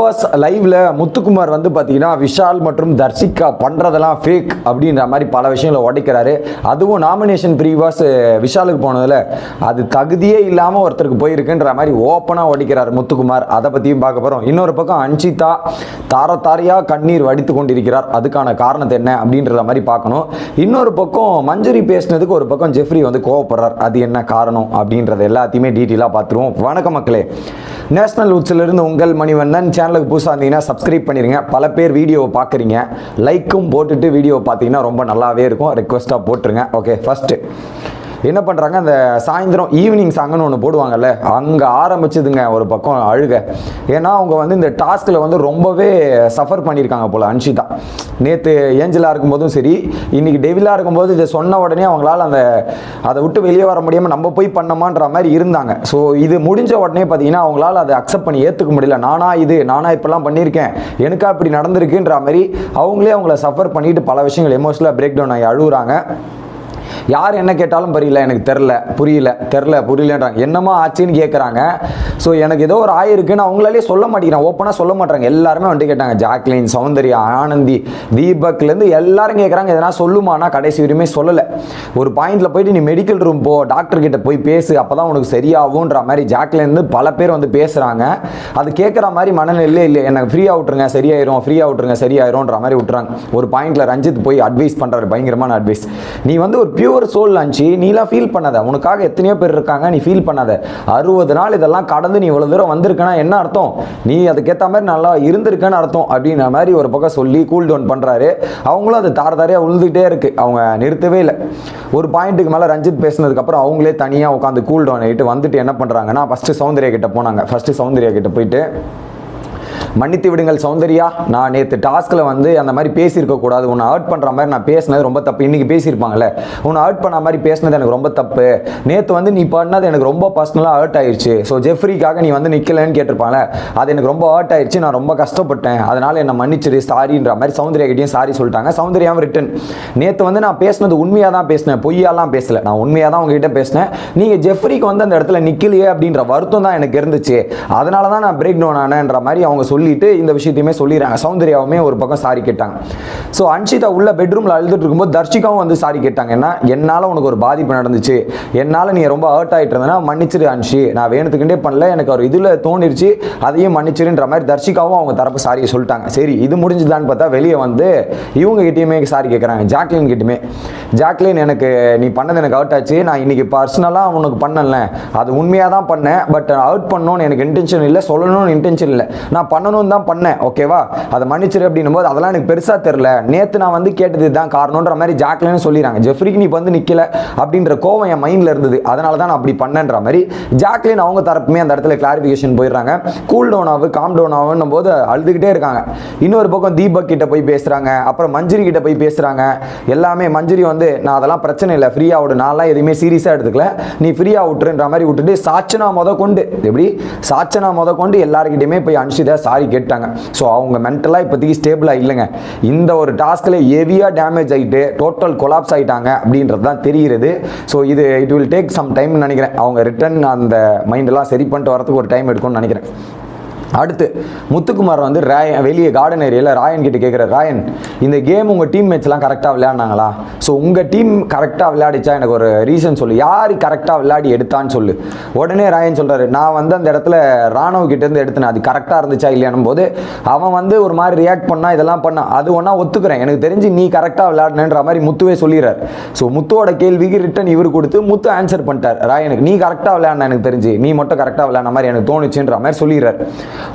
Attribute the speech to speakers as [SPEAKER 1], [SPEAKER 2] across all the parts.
[SPEAKER 1] Pass லைவ்ல முத்துக்குமார் வந்து பார்த்தீங்கன்னா விஷால் மற்றும் தர்ஷிகா பண்ணுறதெல்லாம் ஃபேக் அப்படின்ற மாதிரி பல விஷயங்களை உடைக்கிறாரு. அதுவும் நாமினேஷன் ப்ரீவாஸ் விஷாலுக்கு போனதில் அது தகுதியே இல்லாமல் ஒருத்தருக்கு போயிருக்குன்ற மாதிரி ஓப்பனாக உடைக்கிறார் முத்துக்குமார். அதை பற்றியும் பார்க்க போகிறோம் இன்னொரு பக்கம் அன்ஷிதா தார தாரையாக கண்ணீர் வடித்து கொண்டிருக்கிறார். அதுக்கான காரணத்தை என்ன அப்படின்றத மாதிரி பார்க்கணும். இன்னொரு பக்கம் மஞ்சரி பேசினதுக்கு ஒரு பக்கம் ஜெஃப்ரி வந்து கோவப்படுறார். அது என்ன காரணம் அப்படின்றத எல்லாத்தையுமே டீட்டெயிலாக பார்த்துருவோம். வணக்கம் மக்களே. நேஷனல் இருந்து உங்கள் மணிவண்ணன் சேனலுக்கு புதுசாக இருந்தீங்கன்னா சப்ஸ்கிரைப் பண்ணிடுங்க பல பேர் வீடியோவை பார்க்குறீங்க லைக்கும் போட்டுட்டு வீடியோ பார்த்தீங்கன்னா ரொம்ப நல்லாவே இருக்கும். ரெக்வஸ்ட்டாக போட்டுருங்க. ஓகே ஃபஸ்ட்டு என்ன பண்ணுறாங்க அந்த சாயந்தரம் ஈவினிங் சாங்குன்னு ஒன்று போடுவாங்கல்ல அங்கே ஆரம்பிச்சதுங்க ஒரு பக்கம் அழுக. ஏன்னா அவங்க வந்து இந்த டாஸ்கில் வந்து ரொம்பவே சஃபர் பண்ணியிருக்காங்க போல் அன்ஷிதா. நேற்று ஏஞ்சலாக இருக்கும்போதும் சரி இன்றைக்கி டெவிலாக இருக்கும்போது இதை சொன்ன உடனே அவங்களால அந்த அதை விட்டு வெளியே வர முடியாமல் நம்ம போய் பண்ணோமான்ற மாதிரி இருந்தாங்க. ஸோ இது முடிஞ்ச உடனே பார்த்தீங்கன்னா அவங்களால அதை அக்செப்ட் பண்ணி ஏற்றுக்க முடியல. நானா இது நானா இப்பெல்லாம் பண்ணியிருக்கேன். எனக்கா இப்படி நடந்திருக்குன்ற மாதிரி அவங்களே அவங்கள சஃபர் பண்ணிட்டு பல விஷயங்கள் எமோஷனலாக பிரேக் டவுன் ஆகி அழுகுறாங்க. யார் என்ன கேட்டாலும் புரியல எனக்கு தெரில புரியல தெரில புரியலன்றாங்க. என்னமா ஆச்சுன்னு கேட்குறாங்க ஸோ எனக்கு ஏதோ ஒரு ஆயிருக்குன்னு அவங்களாலே சொல்ல மாட்டேங்கிறேன் ஓப்பனாக சொல்ல மாட்டாங்க எல்லாருமே வந்துட்டு கேட்டாங்க. ஜாக்லின் சௌந்தர்யா ஆனந்தி தீபக்லேருந்து எல்லாரும் கேட்குறாங்க எதனா சொல்லுமானா கடைசி வரையுமே சொல்லலை. ஒரு பாயிண்டில் போயிட்டு நீ மெடிக்கல் ரூம் போ டாக்டர் கிட்ட போய் பேசு. அப்போ தான் உனக்கு சரியாகும்ன்ற மாதிரி ஜாக்லேருந்து பல பேர் வந்து பேசுகிறாங்க அது கேட்குற மாதிரி மனநிலையே இல்லை. எனக்கு ஃப்ரீயாக விட்டுருங்க சரியாயிரும் ஃப்ரீயாக விட்டுருங்க சரியாயிரும்ன்ற மாதிரி விட்டுறாங்க. ஒரு பாயிண்டில் ரஞ்சித் போய் அட்வைஸ் பண்ணுறாரு பயங்கரமான அட்வைஸ் நீ வந்து ஒரு பியூர் ஒரு சோல் லஞ்சி நீலாம் ஃபீல் பண்ணாத. உனக்காக எத்தனையோ பேர் இருக்காங்க நீ ஃபீல் பண்ணாத. அறுபது நாள் இதெல்லாம் கடந்து நீ இவ்வளோ தூரம் வந்திருக்கனா என்ன அர்த்தம்? நீ அதுக்கேற்ற மாதிரி நல்லா இருந்திருக்கன்னு அர்த்தம் அப்படின்ற மாதிரி ஒரு பக்கம் சொல்லி கூல் டவுன் பண்ணுறாரு அவங்களும் அது தார தாரையாக உழுதுகிட்டே இருக்கு. அவங்க நிறுத்தவே இல்லை. ஒரு பாயிண்ட்டுக்கு மேலே ரஞ்சித் பேசினதுக்கப்புறம் அவங்களே தனியாக உட்காந்து கூல் டவுன் ஆகிட்டு வந்துட்டு என்ன பண்ணுறாங்கன்னா ஃபஸ்ட்டு சௌந்தர்யா கிட்ட போனாங்க. ஃபஸ்ட்டு சௌந்தர்யா கிட்ட போயிட்டு மன்னித்து விடுங்கள் சௌந்தர்யா. நான் நேற்று டாஸ்கில் வந்து அந்த மாதிரி பேசியிருக்க கூடாது. உன்னை ஹர்ட் பண்ணுற மாதிரி நான் பேசினது ரொம்ப தப்பு. இன்றைக்கி பேசியிருப்பாங்கல்ல. உன்னை ஹர்ட் பண்ண மாதிரி பேசினது எனக்கு ரொம்ப தப்பு. நேற்று வந்து நீ பண்ணது எனக்கு ரொம்ப பர்சனலாக ஹர்ட் ஆயிடுச்சு ஸோ ஜெஃப்ரிக்காக நீ வந்து நிற்கலன்னு கேட்டிருப்பாங்களே அது எனக்கு ரொம்ப ஹர்ட் ஆயிடுச்சு நான் ரொம்ப கஷ்டப்பட்டேன். அதனால் என்னை மன்னிச்சிரு சாரின்ற மாதிரி சௌந்தர்யா கிட்டேயும் சாரி சொல்லிட்டாங்க. சௌந்தர்யாவும் ரிட்டன் நேற்று வந்து நான் பேசினது உண்மையாக தான் பேசினேன். பொய்யாலாம் பேசலை. நான் உண்மையாக தான் உங்ககிட்ட பேசினேன். நீங்கள் ஜெஃப்ரிக்கு வந்து அந்த இடத்துல நிற்கலையே அப்படின்ற வருத்தம் தான் எனக்கு இருந்துச்சு. அதனால தான் நான் பிரேக் டவுன் ஆனேன்ற மாதிரி அவங்க சொல்லி சொல்லிட்டு இந்த விஷயத்தையுமே சொல்லிடுறாங்க. சௌந்தர்யாவுமே ஒரு பக்கம் சாரி கேட்டாங்க. ஸோ அன்ஷிதா உள்ள பெட்ரூமில் அழுதுட்டு இருக்கும்போது தர்ஷிகாவும் வந்து சாரி கேட்டாங்க. என்ன? என்னால் உனக்கு ஒரு பாதிப்பு நடந்துச்சு. என்னால் நீ ரொம்ப ஹர்ட் ஆகிட்டு இருந்தனா மன்னிச்சிரு அன்ஷி. நான் வேணுத்துக்கிட்டே பண்ணல. எனக்கு ஒரு இதில் தோணிருச்சு. அதையும் மன்னிச்சிருன்ற மாதிரி தர்ஷிகாவும் அவங்க தரப்பு சாரியை சொல்லிட்டாங்க. சரி இது முடிஞ்சுதான்னு பார்த்தா வெளியே வந்து இவங்க கிட்டேயுமே சாரி கேட்குறாங்க ஜாக்லின் கிட்டயுமே. ஜாக்லின் எனக்கு நீ பண்ணது எனக்கு அவுட் ஆச்சு. நான் இன்னைக்கு பர்சனலாக உனக்கு பண்ணல. அது உண்மையாக தான் பண்ணேன். பட் அவுட் பண்ணணும்னு எனக்கு இன்டென்ஷன் இல்லை. சொல்லணும்னு இன்டென்ஷன் இல்லை. நான் பண்ணணும்னு தான் பண்ணேன் ஓகேவா அதை மன்னிச்சிரு அப்படின்னும் போது அதெல்லாம் எனக்கு பெருசாக தெரில நேற்று நான் வந்து கேட்டது தான் காரணம்ன்ற மாதிரி ஜாக்லின்னு சொல்லிடுறாங்க. ஜெஃப்ரிக்கு நீ வந்து நிற்கல அப்படின்ற கோவம் என் மைண்டில் இருந்தது. அதனால தான் நான் அப்படி பண்ணேன்ற மாதிரி ஜாக்லின் அவங்க தரப்புமே அந்த இடத்துல கிளாரிஃபிகேஷன் போயிடுறாங்க. கூல் டவுன் ஆகு காம் டவுன் ஆகுன்னும் போது அழுதுகிட்டே இருக்காங்க. இன்னொரு பக்கம் தீபக் கிட்ட போய் பேசுகிறாங்க அப்புறம் மஞ்சுரி கிட்ட போய் பேசுகிறாங்க எல்லாமே மஞ்சுரி வந்து நான் அதெல்லாம் பிரச்சனை இல்லை. ஃப்ரீயாக விடு. நான்லாம் எதுவுமே சீரியஸாக எடுத்துக்கல. நீ ஃப்ரீயாக விட்டுருன்ற மாதிரி விட்டுட்டு சாச்சனா முத கொண்டு எப்படி? சாச்சனா முத கொண்டு எல்லாருக்கிட்டையுமே போய் அனுஷிதா சாரி கேட்டாங்க ஸோ அவங்க மென்டலாக இப்போதைக்கு ஸ்டேபிளாக இல்லைங்க. இந்த ஒரு டாஸ்கில் ஹெவியாக டேமேஜ் ஆகிட்டு டோட்டல் கொலாப்ஸ் ஆகிட்டாங்க அப்படின்றது தான் தெரிகிறது. ஸோ இது இட் வில் டேக் சம் டைம்னு நினைக்கிறேன். அவங்க ரிட்டன் அந்த மைண்டெல்லாம் சரி பண்ணிட்டு வரதுக்கு ஒரு டைம் எடுக்கும்னு நினைக்கிறேன். அடுத்து முத்துக்குமார் வந்து ராயன் வெளியே கார்டன் ஏரியாவில் ராயன் கிட்ட கேட்குற ராயன் இந்த கேம் உங்கள் டீம் மேட்ச்லாம் கரெக்டாக விளையாடினாங்களா? ஸோ உங்கள் டீம் கரெக்டாக விளையாடிச்சா எனக்கு ஒரு ரீசன் சொல்லு. யார் கரெக்டாக விளையாடி எடுத்தான்னு சொல்லு. உடனே ராயன் சொல்கிறாரு நான் வந்து அந்த இடத்துல ராணுவ கிட்டேருந்து எடுத்தேன். அது கரெக்டாக இருந்துச்சா இல்லையானும் போது அவன் வந்து ஒரு மாதிரி ரியாக்ட் பண்ணா இதெல்லாம் பண்ணா அது ஒன்றா ஒத்துக்கிறேன். எனக்கு தெரிஞ்சு நீ கரெக்டாக விளையாடணுன்ற மாதிரி முத்துவே சொல்லிடுறாரு. ஸோ முத்துவோட கேள்விக்கு ரிட்டன் இவர் கொடுத்து முத்து ஆன்சர் பண்ணிட்டார். ராயனுக்கு நீ கரெக்டாக விளையாடின எனக்கு தெரிஞ்சு நீ மட்டும் கரெக்டாக விளையாடின மாதிரி எனக்கு தோணுச்சுன்ற மாதிரி சொல்லிடுறாரு.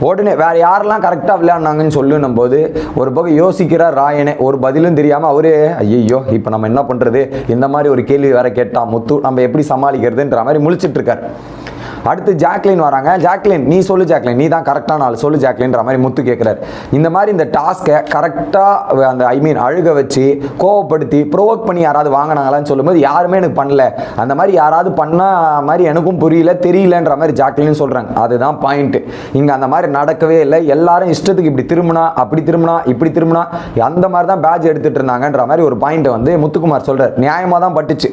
[SPEAKER 1] உடனே வேற யாரெல்லாம் கரெக்டாக விளையாடினாங்கன்னு சொல்லுன்னும் போது ஒரு பக்கம் யோசிக்கிறார் ராயனே ஒரு பதிலும் தெரியாமல் அவரே ஐயோ இப்போ நம்ம என்ன பண்ணுறது இந்த மாதிரி ஒரு கேள்வி வேற கேட்டா முத்து நம்ம எப்படி சமாளிக்கிறதுன்ற மாதிரி முழிச்சிட்டு இருக்காரு. அடுத்து ஜாக்லின் வராங்க. ஜாக்லின் நீ சொல்லு ஜாக்லின். நீ தான் கரெக்டான ஆள். சொல்லு ஜாக்லின்ற மாதிரி முத்து கேட்குறாரு இந்த மாதிரி இந்த டாஸ்க்கை கரெக்டாக அந்த ஐ மீன் அழுக வச்சு கோவப்படுத்தி ப்ரொவோக் பண்ணி யாராவது வாங்கினாங்களான்னு சொல்லும்போது யாருமே எனக்கு பண்ணல. அந்த மாதிரி யாராவது பண்ண மாதிரி எனக்கும் புரியல தெரியலன்ற மாதிரி ஜாக்லின் சொல்கிறாங்க அதுதான் பாயிண்ட் இங்கே அந்த மாதிரி நடக்கவே இல்லை. எல்லாரும் இஷ்டத்துக்கு இப்படி திரும்பினா அப்படி திரும்பினா இப்படி திரும்பினா அந்த மாதிரி தான் பேட்ச் எடுத்துகிட்டு இருந்தாங்கன்ற மாதிரி ஒரு பாயிண்ட்டை வந்து முத்துக்குமார் சொல்கிறார் நியாயமாக தான் பட்டுச்சு.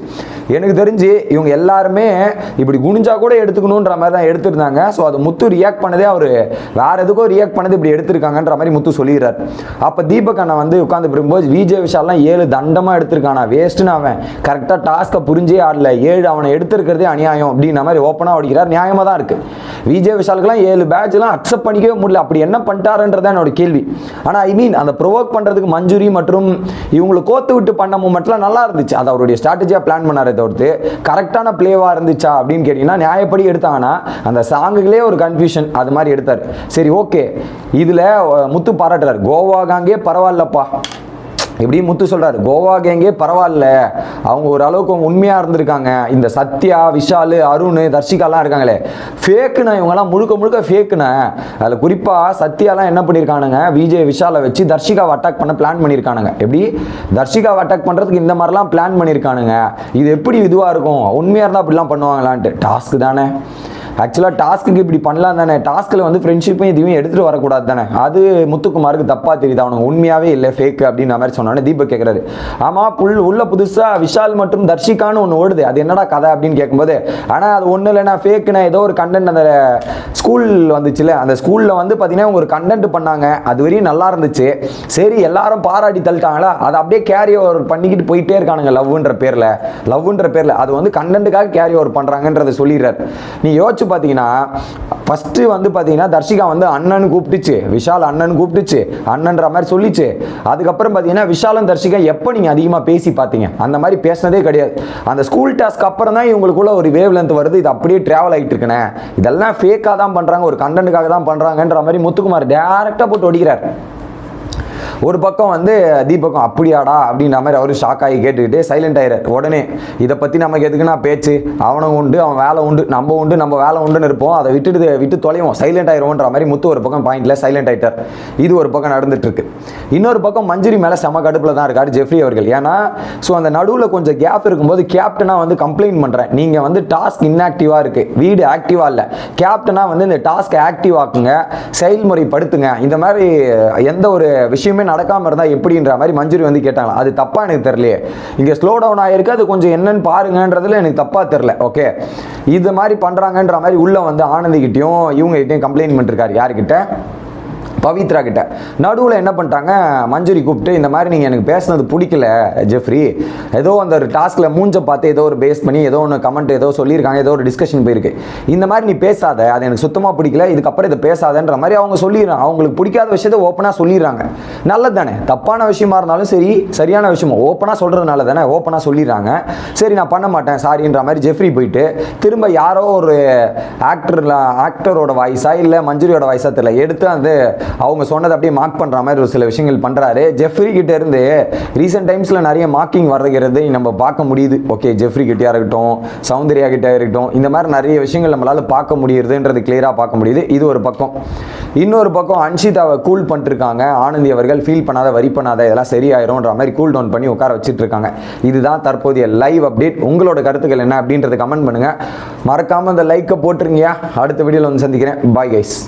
[SPEAKER 1] எனக்கு தெரிஞ்சு இவங்க எல்லாருமே இப்படி குனிஞ்சா கூட எடுத்துக்கணும் பண்ணணுன்ற மாதிரி தான் எடுத்திருந்தாங்க. ஸோ அது முத்து ரியாக்ட் பண்ணதே அவர் வேற எதுக்கோ ரியாக்ட் பண்ணது இப்படி எடுத்திருக்காங்கன்ற மாதிரி முத்து சொல்லிடுறார். அப்போ தீபக் அண்ணா வந்து உட்காந்து இருக்கும்போது விஜய் விஷால்லாம் ஏழு தண்டமாக எடுத்திருக்கானா? வேஸ்ட்டுன்னு அவன். கரெக்டாக டாஸ்க்கை புரிஞ்சே ஆடல. ஏழு அவனை எடுத்திருக்கிறதே அநியாயம் அப்படின்ற மாதிரி ஓப்பனாக அடிக்கிறார் நியாயமாக தான் இருக்கு. விஜய் விஷாலுக்குலாம் ஏழு பேட்ச்லாம் அக்செப்ட் பண்ணிக்கவே முடியல. அப்படி என்ன பண்ணிட்டாருன்றதான் என்னோட கேள்வி. ஆனால் ஐ மீன் அந்த ப்ரொவோக் பண்ணுறதுக்கு மஞ்சுரி மற்றும் இவங்களை கோத்து விட்டு பண்ண மூமெண்ட்லாம் நல்லா இருந்துச்சு. அது அவருடைய ஸ்ட்ராட்டஜியாக பிளான் பண்ணாரே தவிர்த்து. கரெக்டான பிளேவாக இருந்துச்சா அப்படின்னு கேட்டிங்கன்னா நியாயப்படி எடுத்தாங்கன்னா அந்த சாங்குகளே ஒரு கன்ஃபியூஷன் அது மாதிரி எடுத்தார். சரி ஓகே இதில் முத்து பாராட்டுறார் கோவாகாங்கே பரவாயில்லப்பா. இப்படி முத்து சொல்றாரு கோவா கேங்கே பரவாயில்ல. அவங்க ஒரு அளவுக்கு உண்மையா இருந்திருக்காங்க. இந்த சத்யா விஷால் அருண் தர்ஷிகாலாம் இருக்காங்களே. ஃபேக்குண்ணா இவங்கெல்லாம் முழுக்க முழுக்க ஃபேக்குண்ணா அதில் குறிப்பாக சத்யாலாம் என்ன பண்ணியிருக்கானுங்க விஜய் விஷாலை வச்சு தர்ஷிகாவை அட்டாக் பண்ண பிளான் பண்ணியிருக்கானுங்க எப்படி? தர்ஷிகாவை அட்டாக் பண்ணுறதுக்கு இந்த மாதிரிலாம் பிளான் பண்ணியிருக்கானுங்க இது எப்படி இதுவாக இருக்கும்? உண்மையாக இருந்தால் அப்படிலாம் பண்ணுவாங்களான்ட்டு. டாஸ்க்கு தானே. ஆக்சுவலாக டாஸ்க்கு இப்படி பண்ணலாம் தானே. டாஸ்கில் வந்து ஃப்ரெண்ட்ஷிப்பையும் இதுவும் எடுத்துகிட்டு வரக்கூடாது தானே. அது முத்துக்குமாருக்கு தப்பாக தெரியுது. அவனுக்கு உண்மையாகவே இல்லை ஃபேக் அப்படின்ற மாதிரி சொன்னானே தீபக் கேட்குறாரு ஆமாம் புல் உள்ள புதுசாக விஷால் மற்றும் தர்ஷிகான்னு ஒன்று ஓடுது. அது என்னடா கதை அப்படின்னு கேட்கும்போது ஆனால் அது ஒன்றும் இல்லைனா ஃபேக்குனா ஏதோ ஒரு கண்டென்ட் அந்த ஸ்கூல் வந்துச்சுல. அந்த ஸ்கூலில் வந்து பார்த்தீங்கன்னா ஒரு கண்டென்ட் பண்ணாங்க. அது வரையும் நல்லா இருந்துச்சு. சரி எல்லாரும் பாராட்டி தள்ளிட்டாங்களா? அதை அப்படியே கேரி ஓவர் பண்ணிக்கிட்டு போயிட்டே இருக்கானுங்க லவ்ன்ற பேரில். லவ்ன்ற பேரில். அது வந்து கண்டென்ட்டுக்காக கேரி ஓவர் பண்ணுறாங்கன்றதை சொல்லிடுறாரு. நீ யோசிச்சு பார்த்தீங்கன்னா ஃபஸ்ட்டு வந்து பார்த்தீங்கன்னா தர்ஷிகா வந்து அண்ணன் கூப்பிட்டுச்சு. விஷால் அண்ணன் கூப்பிட்டுச்சு. அண்ணன்ற மாதிரி சொல்லிச்சு. அதுக்கப்புறம் பார்த்தீங்கன்னா விஷாலும் தர்ஷிகா எப்போ நீங்கள் அதிகமாக பேசி பார்த்தீங்க அந்த மாதிரி பேசினதே கிடையாது. அந்த ஸ்கூல் டாஸ்க்கு அப்புறம் தான் இவங்களுக்குள்ள ஒரு வேவ் லென்த் வருது. இது அப்படியே ட்ராவல் ஆகிட்டு இருக்கனே இதெல்லாம் ஃபேக்காக தான் பண்ணுறாங்க ஒரு கண்டென்ட்டுக்காக தான் பண்ணுறாங்கன்ற மாதிரி முத்துக்குமார் டேரெக்டாக போட்டு ஒடிக்கிறார். ஒரு பக்கம் வந்து தீபகம் அப்படியாடா அப்படின்ற மாதிரி அவரும் ஷாக் ஆகி கேட்டுக்கிட்டு சைலண்ட் ஆயிடுறார் உடனே இதை பற்றி நமக்கு எதுக்குன்னா பேச்சு? அவனும் உண்டு அவன் வேலை உண்டு நம்ம உண்டு நம்ம வேலை உண்டுன்னு இருப்போம். அதை விட்டுட்டு விட்டு தொலைவோம். சைலண்ட் ஆயிடுவோன்ற மாதிரி முத்து ஒரு பக்கம் பாயிண்டில் சைலண்ட் ஆகிட்டார் இது ஒரு பக்கம் நடந்துட்டு இருக்கு இன்னொரு பக்கம் மஞ்சுரி மேலே செம கடுப்பில் தான் இருக்காரு ஜெஃப்ரி அவர்கள். ஏன்னா ஸோ அந்த நடுவில் கொஞ்சம் கேப் இருக்கும்போது கேப்டனாக வந்து கம்ப்ளைண்ட் பண்ணுறேன் நீங்கள் வந்து டாஸ்க் இன்ஆக்டிவாக இருக்குது வீடு ஆக்டிவாக இல்லை. கேப்டனாக வந்து இந்த டாஸ்க் ஆக்டிவ் ஆக்குங்க செயல்முறைப்படுத்துங்க. இந்த மாதிரி எந்த ஒரு விஷயமே நடக்காமல் இருந்தால் எப்படின்ற மாதிரி மஞ்சுரி வந்து கேட்டாங்களா அது தப்பாக எனக்கு தெரியலையே. இங்கே ஸ்லோ டவுன் ஆகிருக்கு அது கொஞ்சம் என்னன்னு பாருங்கன்றதுல எனக்கு தப்பாக தெரில ஓகே இது மாதிரி பண்ணுறாங்கன்ற மாதிரி உள்ளே வந்து ஆனந்திக்கிட்டையும் இவங்ககிட்டையும் கம்ப்ளைண்ட் பண்ணிருக்காரு யார்கிட்ட? பவித்ரா கிட்ட. நடுவில் என்ன பண்ணிட்டாங்க? மஞ்சுரி கூப்பிட்டு இந்த மாதிரி நீங்கள் எனக்கு பேசுனது பிடிக்கல ஜெஃப்ரி. ஏதோ அந்த ஒரு டாஸ்கில் மூஞ்ச பார்த்து ஏதோ ஒரு பேஸ் பண்ணி ஏதோ ஒன்று கமெண்ட் ஏதோ சொல்லியிருக்காங்க ஏதோ ஒரு டிஸ்கஷன் போயிருக்கு. இந்த மாதிரி நீ பேசாத அது எனக்கு சுத்தமாக பிடிக்கல இதுக்கப்புறம் இதை பேசாதன்ற மாதிரி அவங்க சொல்லிடுறாங்க அவங்களுக்கு பிடிக்காத விஷயத்த ஓப்பனாக சொல்லிடுறாங்க. நல்லது தானே தப்பான விஷயமா இருந்தாலும் சரி சரியான விஷயமா ஓப்பனாக சொல்கிறதுனால தானே ஓப்பனாக சொல்லிடுறாங்க. சரி நான் பண்ண மாட்டேன் சாரின்ற மாதிரி ஜெஃப்ரி போயிட்டு திரும்ப யாரோ ஒரு ஆக்டர்ல ஆக்டரோட வாய்ஸா இல்லை மஞ்சுரியோட வாய்ஸா தெரியல எடுத்து அந்த அவங்க சொன்னதை அப்படியே மார்க் பண்ணுற மாதிரி ஒரு சில விஷயங்கள் பண்ணுறாரு ஜெஃப்ரி கிட்ட இருந்து ரீசெண்ட் டைம்ஸில் நிறைய மார்க்கிங் வர்றது நம்ம பார்க்க முடியுது. ஓகே ஜெஃப்ரி கிட்டயா இருக்கட்டும் சௌந்தர்யா கிட்டே இருக்கட்டும் இந்த மாதிரி நிறைய விஷயங்கள் நம்மளால் பார்க்க முடியுதுன்றது கிளியராக பார்க்க முடியுது. இது ஒரு பக்கம். இன்னொரு பக்கம் அன்ஷிதாவை கூல் பண்ணிருக்காங்க ஆனந்தி அவர்கள் ஃபீல் பண்ணாத வரி பண்ணாத இதெல்லாம் சரியாயிரும்ன்ற மாதிரி கூல் டவுன் பண்ணி உட்கார வச்சுட்டு இருக்காங்க இதுதான் தற்போதைய லைவ் அப்டேட் உங்களோட கருத்துக்கள் என்ன அப்படின்றத கமெண்ட் பண்ணுங்க. மறக்காம இந்த லைக்கை போட்டுருங்கயா அடுத்த வீடியோவில் வந்து சந்திக்கிறேன். Bye guys